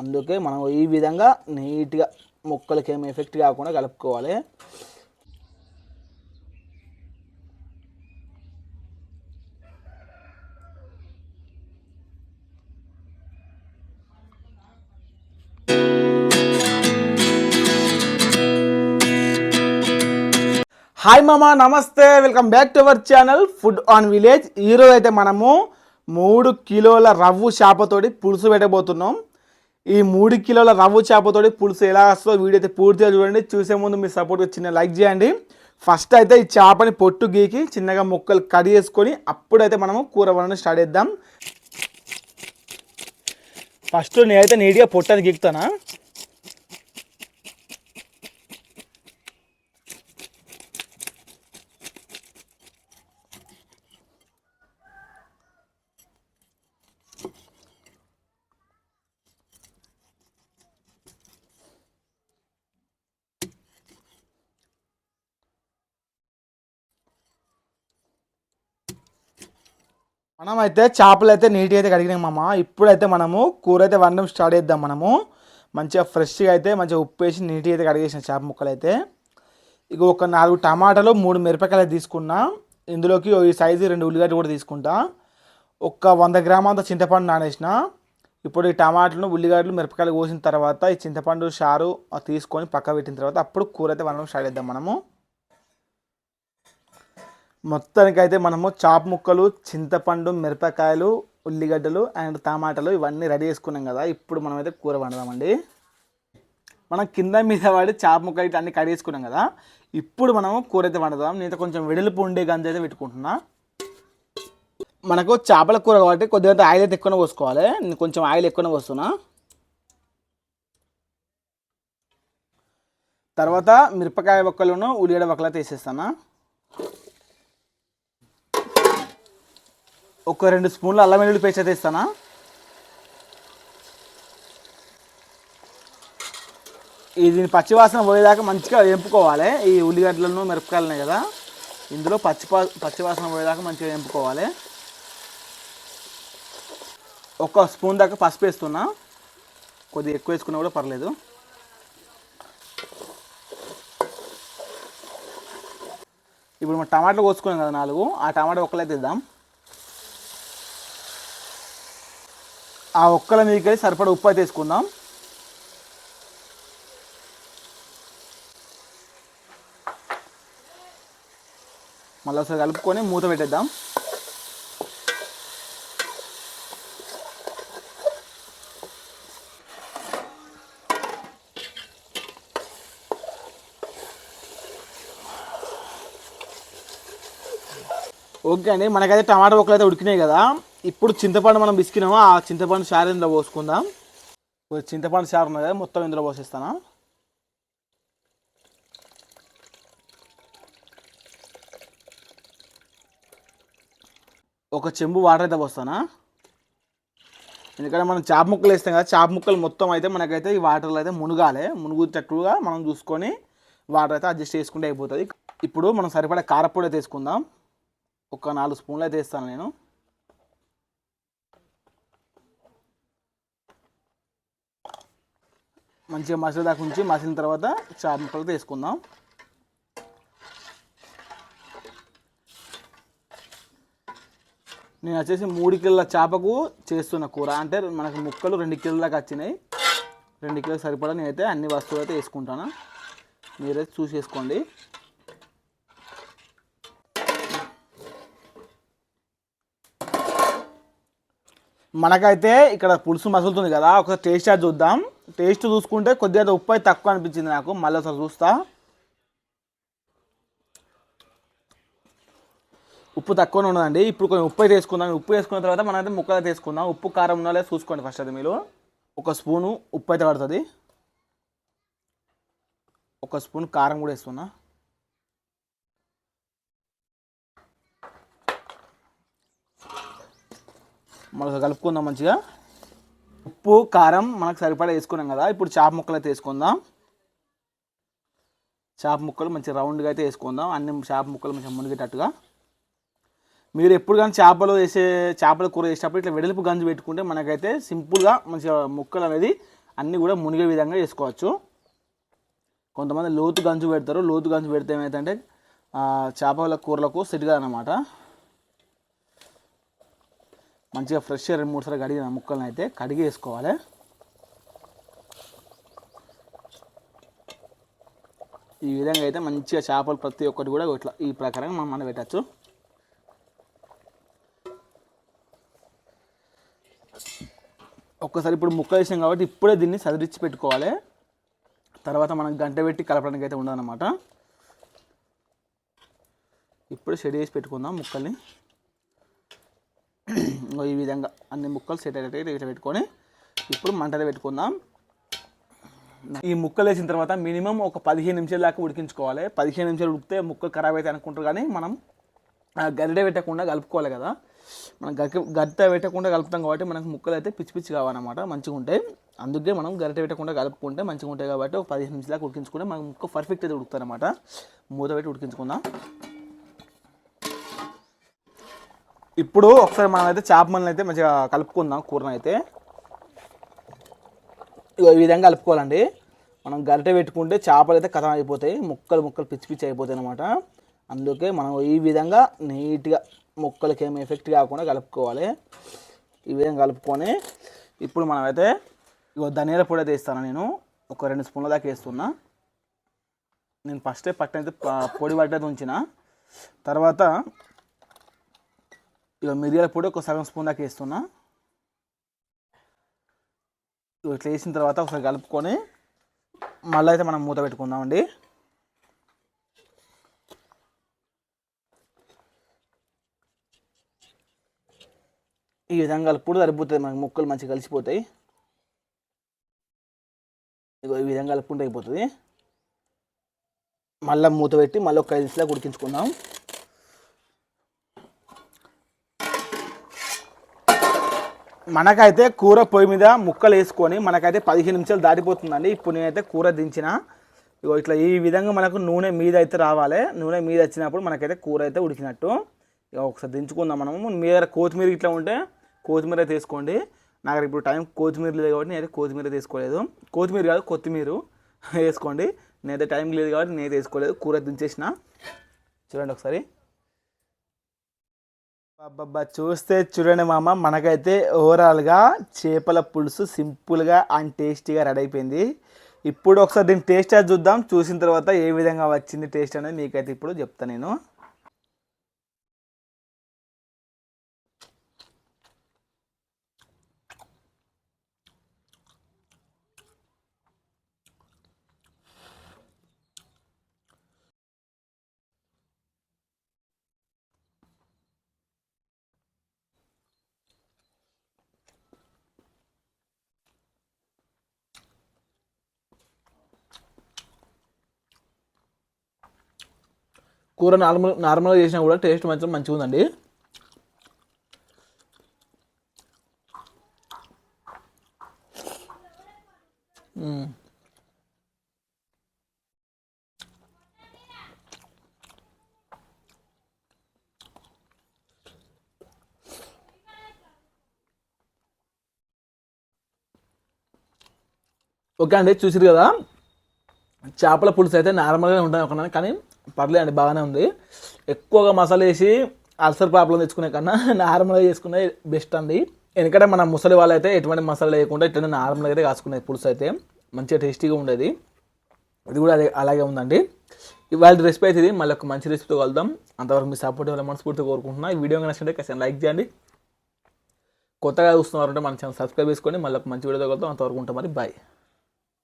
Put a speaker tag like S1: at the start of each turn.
S1: అందుకే మనం ఈ విధంగా నీట్గా మొక్కలకి ఏమి ఎఫెక్ట్ కాకుండా కలుపుకోవాలి. హాయ్ మామా నమస్తే. Welcome back to our channel food on village ఈరోజు అయితే మనము మూడు కిలోల రవ్వు చేపతోటి పులుసు పెట్టబోతున్నాం. ఈ మూడు కిలోల రవ్వు చేపతోటి పులుసు ఎలా వస్తుందో వీడియో అయితే పూర్తిగా చూడండి. చూసే ముందు మీ సపోర్ట్ చిన్న లైక్ చేయండి. ఫస్ట్ అయితే ఈ చేపని పొట్టు గీకి చిన్నగా ముక్కలు కట్ చేసుకొని అప్పుడైతే మనము కూర వండడం స్టార్ట్ చేద్దాం. ఫస్ట్ నేనైతే నీట్గా పొట్టని గీకుతానా? మనమైతే చేపలు అయితే నీట్గా అయితే కడిగినాం మామ. ఇప్పుడైతే మనము కూర అయితే వండడం స్టార్ట్ చేద్దాం మనము. మంచిగా ఫ్రెష్గా అయితే మంచిగా ఉప్పు వేసి నీట్గా అయితే కడిగేసిన చేప ముక్కలు అయితే ఇక ఒక నాలుగు టమాటాలు మూడు మిరపకాయలు తీసుకున్నా. ఇందులోకి ఈ సైజు రెండు ఉల్లిగడ్డలు కూడా తీసుకుంటా. ఒక వంద గ్రాములంత చింతపండు నానేసిన. ఇప్పుడు ఈ టమాటాలను ఉల్లిగడ్డలు మిరపకాయలు కోసిన తర్వాత ఈ చింతపండు చారు తీసుకొని పక్క పెట్టిన తర్వాత అప్పుడు కూర అయితే వండడం స్టార్ట్ చేద్దాం మనము. మొత్తానికైతే మనము చాప్ ముక్కలు చింతపండు మిరపకాయలు ఉల్లిగడ్డలు అండ్ టమాటాలు ఇవన్నీ రెడీ చేసుకున్నాం కదా. ఇప్పుడు మనం అయితే కూర వండదామండి. మనం కింద మీద వాడి చాప్ ముక్క అయితే అన్ని కడిగి చేసుకున్నాం కదా. ఇప్పుడు మనము కూర అయితే వండుదాం. నేను కొంచెం వెడల్పు ఉండే గంజ అయితే పెట్టుకుంటున్నా. మనకు చేపల కూర కాబట్టి కొద్దిగా ఆయిల్ అయితే ఎక్కువనే పోసుకోవాలి. నేను కొంచెం ఆయిల్ ఎక్కువ పోస్తున్నా. తర్వాత మిరపకాయ ఒక్కలను ఉల్లిగడ్డ ఒక్కలు అయితే ఒక రెండు స్పూన్లు అల్లం వెల్లుల్లి పేస్ట్ అయితే ఇస్తానా? ఇది పచ్చివాసన పోయేదాకా మంచిగా వేపుకోవాలి. ఈ ఉల్లిగడ్డలను మిరపకాయలు కదా. ఇందులో పచ్చి పచ్చివాసన పోయేదాకా మంచిగా వేపుకోవాలి. ఒక స్పూన్ దాకా పసుపు వేస్తున్నా. కొద్దిగా ఎక్కువ వేసుకున్నా కూడా పర్లేదు. ఇప్పుడు మనం టమాటాలు కోసుకున్నాం కదా నాలుగు. ఆ టమాటా ఒక్కలైతే ఇద్దాం ఆ ఒక్కల మీదకి సరిపడా ఉప్పు అయితే వేసుకుందాం. మళ్ళీ ఒకసారి కలుపుకొని మూత పెట్టేద్దాం. ఓకే అండి మనకైతే టమాటా ఒక్కలు అయితే ఉడికినాయి కదా. ఇప్పుడు చింతపండు మనం బిసికినామో? ఆ చింతపండు చారు ఇందులో పోసుకుందాం. ఇప్పుడు చింతపండు చారు ఉన్నది కదా మొత్తం ఇందులో పోసేస్తాను? ఒక చెంబు వాటర్ అయితే పోస్తానా? ఎందుకంటే మనం చాప ముక్కలు వేస్తాం కదా చాప ముక్కలు మొత్తం అయితే మనకైతే ఈ వాటర్లో అయితే మునగాలి. మునుగుతట్టుగా మనం చూసుకొని వాటర్ అయితే అడ్జస్ట్ చేసుకుంటే అయిపోతుంది. ఇప్పుడు మనం సరిపడా కారపొడి అయితే వేసుకుందాం. ఒక నాలుగు స్పూన్లు అయితే వేస్తాను నేను. మంచిగా మసాలా దాకా ఉంచి మసిలిన తర్వాత చేప ముక్కలు వేసుకుందాం. నేను వచ్చేసి మూడు కిలోల చేపకు చేస్తున్న కూర. అంటే మనకు ముక్కలు రెండు కిలోల దాకా వచ్చినాయి. రెండు కిలోలు సరిపడా నేనైతే అన్ని వస్తువులు అయితే వేసుకుంటాను. మీరైతే చూసేసుకోండి మనకైతే ఇక్కడ పులుసు మసులుతుంది కదా ఒకసారి టేస్ట్ చూద్దాం. టేస్ట్ చూసుకుంటే కొద్దిగా ఉప్పు అయితే తక్కువ అనిపించింది నాకు. మళ్ళీ ఒకసారి చూస్తా. ఉప్పు తక్కువనే ఉన్నదండి. ఇప్పుడు కొంచెం ఉప్పు అయితే వేసుకుందాం. ఉప్పు వేసుకున్న తర్వాత మనం అయితే ముక్కలు అయితే వేసుకుందాం. ఉప్పు కారం ఉన్నా లేదా చూసుకోండి ఫస్ట్ అది మీరు. ఒక స్పూను ఉప్పు అయితే పడుతుంది. ఒక స్పూన్ కారం కూడా వేస్తున్నా మనకు కలుపుకుందాం మంచిగా. ఉప్పు కారం మనకు సరిపడా వేసుకున్నాం కదా. ఇప్పుడు చేప ముక్కలు అయితే వేసుకుందాం. చేప ముక్కలు మంచి రౌండ్గా అయితే వేసుకుందాం. అన్ని చేప ముక్కలు మంచిగా మునిగేటట్టుగా. మీరు ఎప్పుడు కానీ చేపలు వేసే చేపల కూర వేసేటప్పుడు ఇట్లా వెడల్పు గంజు పెట్టుకుంటే మనకైతే సింపుల్గా మంచిగా ముక్కలు అనేది అన్నీ కూడా మునిగే విధంగా వేసుకోవచ్చు. కొంతమంది లోతు గంజు పెడతారు. లోతు గంజు పెడితే ఏమైందంటే చేపల కూరలకు సెట్ అనమాట మంచిగా ఫ్రెష్గా రెండు మూడు సార్లు కడిగిన ముక్కలను అయితే కడిగి వేసుకోవాలి. ఈ విధంగా అయితే మంచిగా చేపలు ప్రతి ఒక్కటి కూడా ఇట్లా ఈ ప్రకారంగా మనం మనం పెట్టచ్చు ఒక్కసారి ఇప్పుడు ముక్క వేసాం కాబట్టి ఇప్పుడే దీన్ని సదిరించి పెట్టుకోవాలి. తర్వాత మనం గంట పెట్టి కలపడానికి అయితే ఉండదన్నమాట. ఇప్పుడు షెడ్ చేసి పెట్టుకుందాం ముక్కల్ని. ఈ విధంగా అన్ని ముక్కలు సెట్ అయ్యేటట్టు ఇట్లా పెట్టుకొని ఇప్పుడు మంటలో పెట్టుకుందాం. ఈ ముక్కలు వేసిన తర్వాత మినిమం ఒక పదిహేను నిమిషాల దాకా ఉడికించుకోవాలి. పదిహేను నిమిషాలు ఉడికితే ముక్కలు ఖరాబ్ అయితే అనుకుంటారు కానీ మనం ఆ గరిటె పెట్టకుండా కలుపుకోవాలి కదా. మనం గరిటె గరిటె పెట్టకుండా కలుపుతాం కాబట్టి మనకు ముక్కలు అయితే పిచ్చి పిచ్చి కావాలన్నమాట మంచిగా ఉంటాయి. అందుకే మనం గరిటె పెట్టకుండా కలుపుకుంటే మంచిగా ఉంటాయి కాబట్టి ఒక పదిహేను నిమిషాల దాకా ఉడికించుకుంటే మనకు ముక్క పర్ఫెక్ట్ అయితే ఉడుకుతారనమాట అనమాట మూత పెట్టి ఉడికించుకుందాం. ఇప్పుడు ఒకసారి మనం అయితే చేప మనల్ని అయితే మంచిగా కలుపుకుందాం కూరను అయితే ఈ విధంగా కలుపుకోవాలండి. మనం గరిటె పెట్టుకుంటే చేపలు అయితే కథం అయిపోతాయి. ముక్కలు ముక్కలు పిచ్చి పిచ్చి అయిపోతాయి అనమాట అందుకే మనం ఈ విధంగా నీట్గా ముక్కలకి ఏమి ఎఫెక్ట్ కాకుండా కలుపుకోవాలి. ఈ విధంగా కలుపుకొని ఇప్పుడు మనమైతే ఇగో ధనియాల పొడి అయితే వేస్తాను నేను. ఒక రెండు స్పూన్ల దాకా వేస్తున్నా. నేను ఫస్టే పట్టణ అయితే పొడి పట్టేది ఉంచిన. తర్వాత ఇక మిరియాల పొడి ఒక సగం స్పూన్ దాకా వేస్తున్నా ఇట్లా వేసిన తర్వాత ఒకసారి కలుపుకొని మళ్ళీ అయితే మనం మూత పెట్టుకుందామండి ఈ విధంగా కలుపుడు సరిపోతుంది మనకి ముక్కలు మంచిగా కలిసిపోతాయి ఇగో ఈ విధంగా కలుపుకుంటే అయిపోతుంది మళ్ళీ మూత పెట్టి మళ్ళీ ఒక ఐదు నిమిషాలు ఉడికించుకుందాం మనకైతే కూర పొయ్యి మీద ముక్కలు వేసుకొని మనకైతే పదిహేను నిమిషాలు దాటిపోతుందండి. ఇప్పుడు నేనైతే కూర దించిన. ఇగో ఇట్లా ఈ విధంగా మనకు నూనె మీద అయితే రావాలి. నూనె మీద వచ్చినప్పుడు మనకైతే కూర అయితే ఉడికినట్టు. ఇక ఒకసారి దించుకుందాం మనము. మీ దగ్గర కొత్తిమీర ఇట్లా ఉంటే కొత్తిమీర అయితే వేసుకోండి. నాకు ఇప్పుడు టైం కొత్తిమీర లేదు కాబట్టి నేనైతే కొత్తిమీర తీసుకోలేదు కొత్తిమీర కాదు కొత్తిమీర వేసుకోండి. నేనైతే టైం లేదు కాబట్టి నేనైతే వేసుకోలేదు. కూర దించేసిన. చూడండి ఒకసారి. అబ్బబ్బా చూస్తే చూడండి మామ మనకైతే ఓవరాల్గా చేపల పులుసు సింపుల్గా అండ్ టేస్టీగా రెడీ అయిపోయింది. ఇప్పుడు ఒకసారి దీని టేస్ట్ చూద్దాం. చూసిన తర్వాత ఏ విధంగా వచ్చింది టేస్ట్ అనేది మీకైతే ఇప్పుడు చెప్తాను నేను. కూర నార్మల్ నార్మల్గా చేసినా కూడా టేస్ట్ మాత్రం మంచిగా ఉందండి. ఓకే అండి చూసిరు కదా? చేపల పులుసు అయితే నార్మల్గానే ఉంటాయి అనుకున్నాను కానీ పర్లేదు అండి బాగానే ఉంది. ఎక్కువగా మసాలా వేసి అల్సర్ ప్రాబ్లం తెచ్చుకునే కన్నా నార్మల్గా చేసుకునే బెస్ట్ అండి. ఎందుకంటే మన ముసలి వాళ్ళు అయితే ఎటువంటి మసాలా లేకుండా ఇట్లనే నార్మల్గా అయితే కాసుకునేది పులుసు అయితే మంచిగా టేస్టీగా ఉండేది. ఇది కూడా అదే అలాగే ఉందండి. ఇవాళ రెసిపీ అయితే ఇది. మళ్ళీ ఒక మంచి రెసిపీతో కలుద్దాం. అంతవరకు మీ సపోర్ట్ ఇవ్వాలి మనస్ఫూర్తిగా కోరుకుంటున్నా. ఈ వీడియో నచ్చితే ఖచ్చితంగా లైక్ చేయండి. కొత్తగా చూస్తున్నారంటే మన ఛానల్ సబ్స్క్రైబ్ చేసుకోండి. మళ్ళీ ఒక మంచి వీడియోతో కలుద్దాం. అంతవరకు ఉంటాం మరి. బాయ్